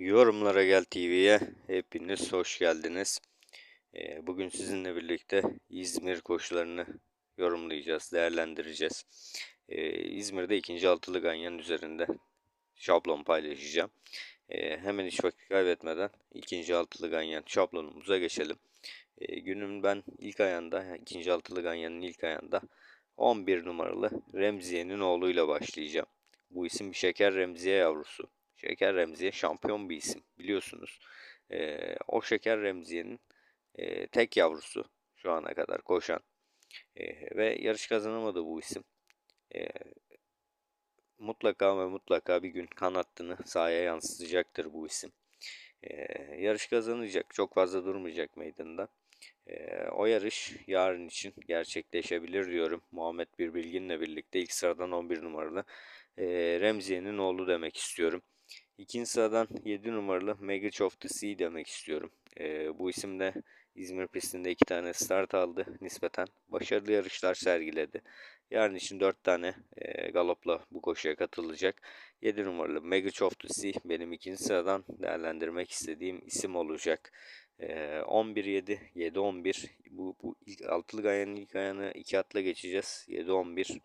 Yorumlara Gel TV'ye hepiniz hoş geldiniz. Ee, Bugün sizinle birlikte İzmir koşularını yorumlayacağız, değerlendireceğiz. Ee, İzmir'de ikinci altılı ganyan üzerinde şablon paylaşacağım. Ee, Hemen hiç vakit kaybetmeden ikinci altılı ganyan şablonumuza geçelim. Günün ben ilk ayağında, ikinci altılı ganyanın ilk ayağında 11 numaralı Remziye'nin oğluyla başlayacağım. Bu isim bir şeker Remziye yavrusu. Şeker Remziye şampiyon bir isim biliyorsunuz. E, o Şeker Remziye'nin e, tek yavrusu şu ana kadar koşan e, ve yarış kazanamadı bu isim. E, mutlaka ve mutlaka bir gün kanattını sahaya yansıtacaktır bu isim. E, yarış kazanacak, çok fazla durmayacak meydanda. E, o yarış yarın için gerçekleşebilir diyorum. Muhammed Bir Bilgin'le birlikte ilk sıradan 11 numaralı e, Remziye'nin oğlu demek istiyorum. İkinci sıradan 7 numaralı Magic of the Sea demek istiyorum. E, bu isimde İzmir pistinde 2 tane start aldı nispeten. Başarılı yarışlar sergiledi. Yarın için 4 tane e, galopla bu koşuya katılacak. 7 numaralı Magic of the Sea benim ikinci sıradan değerlendirmek istediğim isim olacak. E, 11-7, 7-11 bu, bu ilk altılı gayanın ilk ayağını 2 atla geçeceğiz. 7-11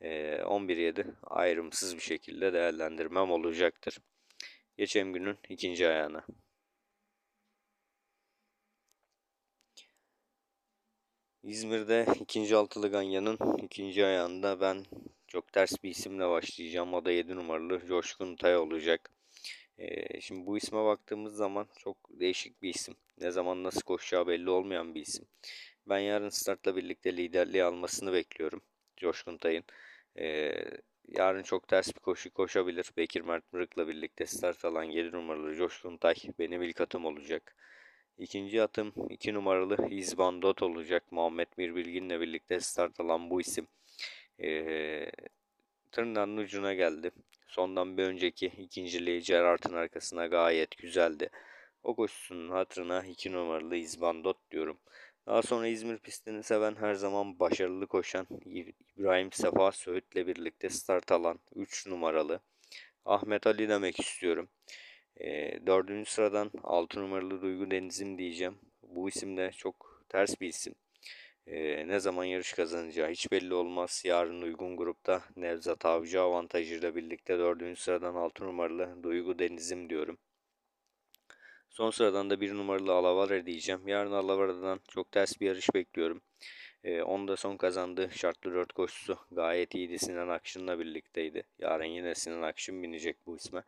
11-7 ayrımsız bir şekilde değerlendirmem olacaktır. Geçen günün ikinci ayağına. İzmir'de ikinci altılı ganyanın ikinci ayağında ben çok ters bir isimle başlayacağım. O da 7 numaralı Coşkun Tay olacak. Ee, şimdi bu isme baktığımız zaman çok değişik bir isim. Ne zaman nasıl koşacağı belli olmayan bir isim. Ben yarın startla birlikte liderliği almasını bekliyorum. Coşkun Tay'ın. Ee, yarın çok ters bir koşu koşabilir. Bekir Mert Mırık'la birlikte start alan 7 numaralı Coşkun Tay benim ilk atım olacak. İkinci atım 2 numaralı İzbandot olacak. Muhammed Mirbilgin'le birlikte start alan bu isim. Ee, tırnağının ucuna geldi. Sondan bir önceki ikinciliği Gerard'ın arkasına gayet güzeldi. O koşusunun hatırına 2 numaralı İzbandot diyorum. Daha sonra İzmir pistini seven her zaman başarılı koşan İbrahim Sefa Söğüt'le birlikte start alan 3 numaralı Ahmet Ali demek istiyorum. E, dördüncü sıradan 6 numaralı Duygu Deniz'im diyeceğim. Bu isim de çok ters bir isim. E, ne zaman yarış kazanacağı hiç belli olmaz. Yarın uygun grupta Nevzat Avcı avantajıyla birlikte dördüncü sıradan 6 numaralı Duygu Deniz'im diyorum. Son sıradan da bir numaralı Alavara diyeceğim. Yarın Alavara'dan çok ters bir yarış bekliyorum. E, onu da son kazandı. Şartlı 4 koşusu gayet iyiydi. Sinan Akşın'la birlikteydi. Yarın yine Sinan Akşın binecek bu isme.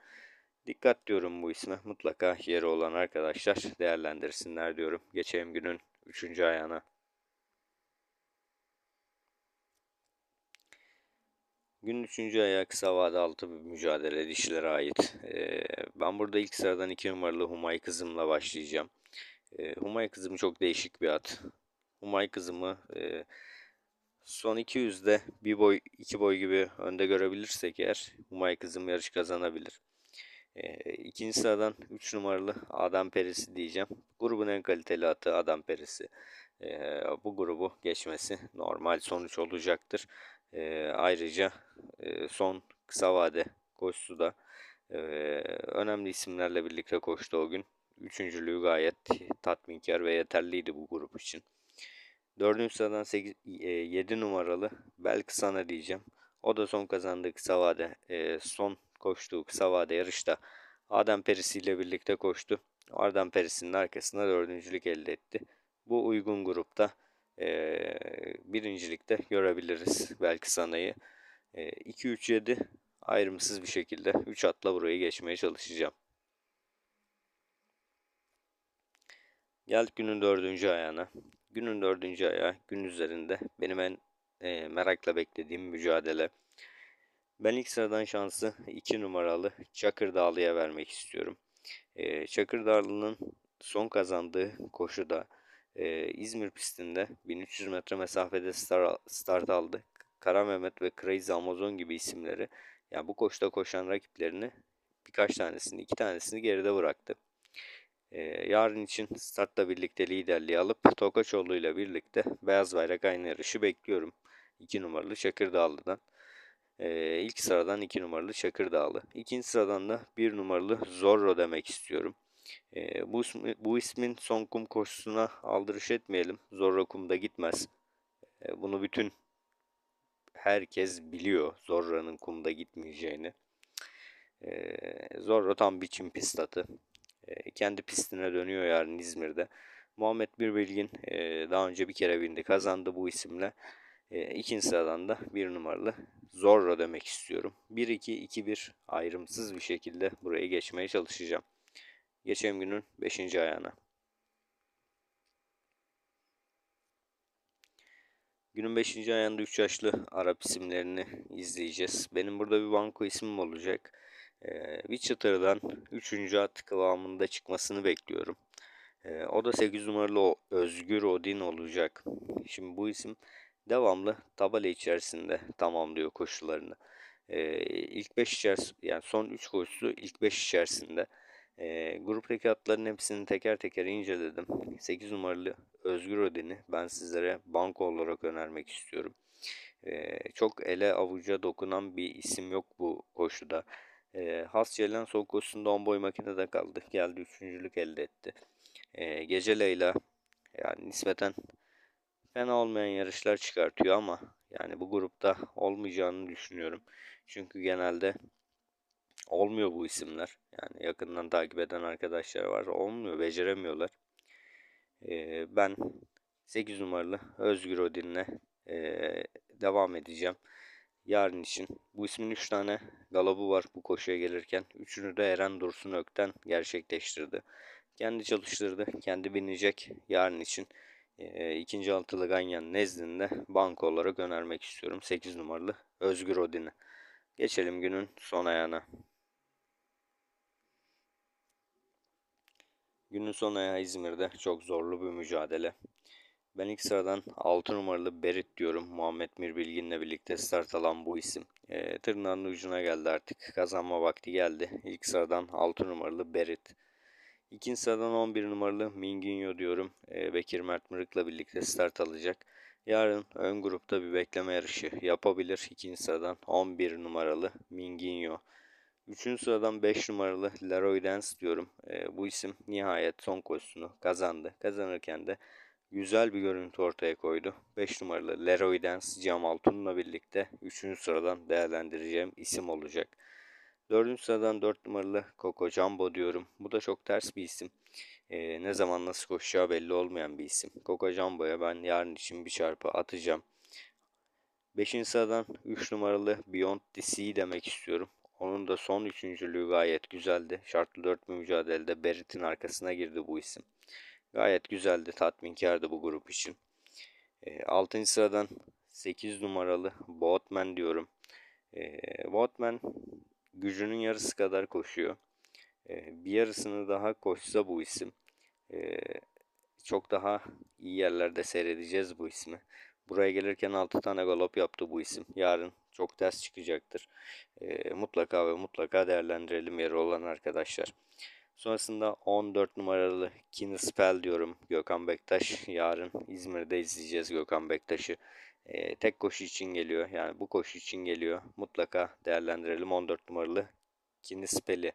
Dikkat diyorum bu isme. Mutlaka yeri olan arkadaşlar değerlendirsinler diyorum. Geçen günün 3. ayağına. Günün 3. ayağı kısa vade altı bir mücadele dişilere ait. Ee, ben burada ilk sıradan 2 numaralı Humay kızımla başlayacağım. Ee, Humay kızım çok değişik bir at. Humay kızımı e, son 200'de bir boy iki boy gibi önde görebilirsek eğer Humay kızım yarış kazanabilir. E, ikinci sıradan 3 numaralı Adam Perisi diyeceğim. Grubun en kaliteli atı Adam Perisi. E, bu grubu geçmesi normal sonuç olacaktır. E, ayrıca e, son kısa vade koşusu da önemli isimlerle birlikte koştu o gün. Üçüncülüğü gayet tatminkar ve yeterliydi bu grup için. Dördüncü sıradan 8, e, 7 numaralı belki sana diyeceğim. O da son kazandığı kısa vade, e, son koştuğu kısa vade yarışta Adem Perisi ile birlikte koştu. Adem Perisi'nin arkasında dördüncülük elde etti. Bu uygun grupta e, birincilikte görebiliriz belki sanayı. E, 2-3-7 ayrımsız bir şekilde 3 atla burayı geçmeye çalışacağım. Geldik günün dördüncü ayağına. Günün dördüncü ayağı gün üzerinde benim en e, merakla beklediğim mücadele. Ben ilk sıradan şansı 2 numaralı Çakır Dağlı'ya vermek istiyorum. E, Çakır Dağlı'nın son kazandığı koşuda e, İzmir pistinde 1300 metre mesafede start, start aldı. Kara Mehmet ve Crazy Amazon gibi isimleri yani bu koşuda koşan rakiplerini birkaç tanesini, iki tanesini geride bıraktı. Ee, yarın için startla birlikte liderliği alıp Tokaçoğlu ile birlikte Beyaz Bayrak aynı yarışı bekliyorum. 2 numaralı Çakırdağlı'dan. Ee, ilk sıradan 2 numaralı Çakır Dağlı. İkinci sıradan da 1 numaralı Zorro demek istiyorum. Ee, bu, bu ismin son kum koşusuna aldırış etmeyelim. Zorro kumda gitmez. Ee, bunu bütün herkes biliyor Zorro'nun kumda gitmeyeceğini. Ee, Zorro tam bir çim pist atı. Ee, kendi pistine dönüyor yarın İzmir'de. Muhammed Birbilgin e, daha önce bir kere bindi kazandı bu isimle. E, ikinci sıradan da bir numaralı Zorro demek istiyorum. 1-2-2-1 ayrımsız bir şekilde buraya geçmeye çalışacağım. Geçen günün 5. ayağına. Günün 5. ayağında 3 yaşlı Arap isimlerini izleyeceğiz. Benim burada bir banko ismim olacak. Ee, Witcher'dan 3. at kıvamında çıkmasını bekliyorum. Ee, o da 8 numaralı Özgür Odin olacak. Şimdi bu isim devamlı tabela içerisinde tamamlıyor koşularını. Ee, ilk 5 içerisinde yani son 3 koşusu ilk 5 içerisinde. Ee, gruptaki atların hepsini teker teker inceledim. 8 numaralı Özgür Odin'i ben sizlere banko olarak önermek istiyorum. Ee, çok ele avuca dokunan bir isim yok bu koşuda. Ee, Has Ceylan son koşusunda 10 boy makinede kaldı. Geldi üçüncülük elde etti. Ee, Gece Leyla yani nispeten fena olmayan yarışlar çıkartıyor ama yani bu grupta olmayacağını düşünüyorum. Çünkü genelde olmuyor bu isimler. Yani yakından takip eden arkadaşlar var. Olmuyor, beceremiyorlar. Ben 8 numaralı Özgür Odin'le devam edeceğim. Yarın için. Bu ismin 3 tane galobu var bu koşuya gelirken. Üçünü de Eren Dursun Ökten gerçekleştirdi. Kendi çalıştırdı, kendi binecek yarın için e, ikinci altılı Ganyan nezdinde banko olarak önermek istiyorum. 8 numaralı Özgür Odin'i. Geçelim günün son ayağına. Günün son ayağı İzmir'de çok zorlu bir mücadele. Ben ilk sıradan 6 numaralı Berit diyorum. Muhammed Mir Bilgin'le birlikte start alan bu isim. E, tırnağının ucuna geldi artık. Kazanma vakti geldi. İlk sıradan 6 numaralı Berit. İkinci sıradan 11 numaralı Minginho diyorum. E, Bekir Mert Mırık'la birlikte start alacak. Yarın ön grupta bir bekleme yarışı yapabilir. İkinci sıradan 11 numaralı Minginho. Üçüncü sıradan 5 numaralı Leroy Dance diyorum. E, bu isim nihayet son koşusunu kazandı. Kazanırken de güzel bir görüntü ortaya koydu. 5 numaralı Leroy Dance Cam Altun'la birlikte 3. sıradan değerlendireceğim isim olacak. 4. sıradan 4 numaralı Coco Jumbo diyorum. Bu da çok ters bir isim. Ee, ne zaman nasıl koşacağı belli olmayan bir isim. Coco Jumbo'ya ben yarın için bir çarpı atacağım. 5. sıradan 3 numaralı Beyond the Sea demek istiyorum. Onun da son üçüncülüğü gayet güzeldi. Şartlı 4 mücadelede Berit'in arkasına girdi bu isim. Gayet güzeldi, tatminkardı bu grup için. E, 6. sıradan 8 numaralı Boatman diyorum. E, Boatman gücünün yarısı kadar koşuyor. E, bir yarısını daha koşsa bu isim e, çok daha iyi yerlerde seyredeceğiz bu ismi. Buraya gelirken 6 tane galop yaptı bu isim. Yarın çok ters çıkacaktır. E, mutlaka ve mutlaka değerlendirelim yeri olan arkadaşlar. Sonrasında 14 numaralı Kinspel diyorum Gökhan Bektaş. Yarın İzmir'de izleyeceğiz Gökhan Bektaş'ı. E, tek koşu için geliyor. Yani bu koşu için geliyor. Mutlaka değerlendirelim 14 numaralı Kinspel'i.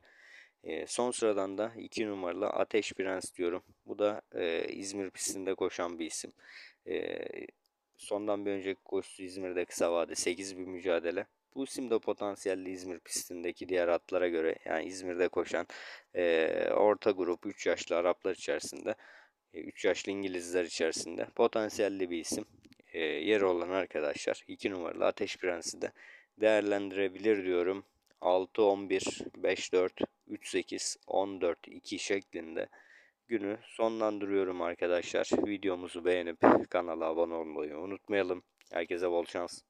E, son sıradan da 2 numaralı Ateş Prens diyorum. Bu da e, İzmir pistinde koşan bir isim. E, sondan bir önceki koşusu İzmir'de kısa vade 8 bir mücadele. Bu isim de potansiyelli İzmir pistindeki diğer atlara göre yani İzmir'de koşan e, orta grup 3 yaşlı Araplar içerisinde 3 e, yaşlı İngilizler içerisinde potansiyelli bir isim. E, yeri olan arkadaşlar 2 numaralı Ateş Prensi de değerlendirebilir diyorum. 6 11 5 4 3 8 14 2 şeklinde günü sonlandırıyorum arkadaşlar. Videomuzu beğenip kanala abone olmayı unutmayalım. Herkese bol şans.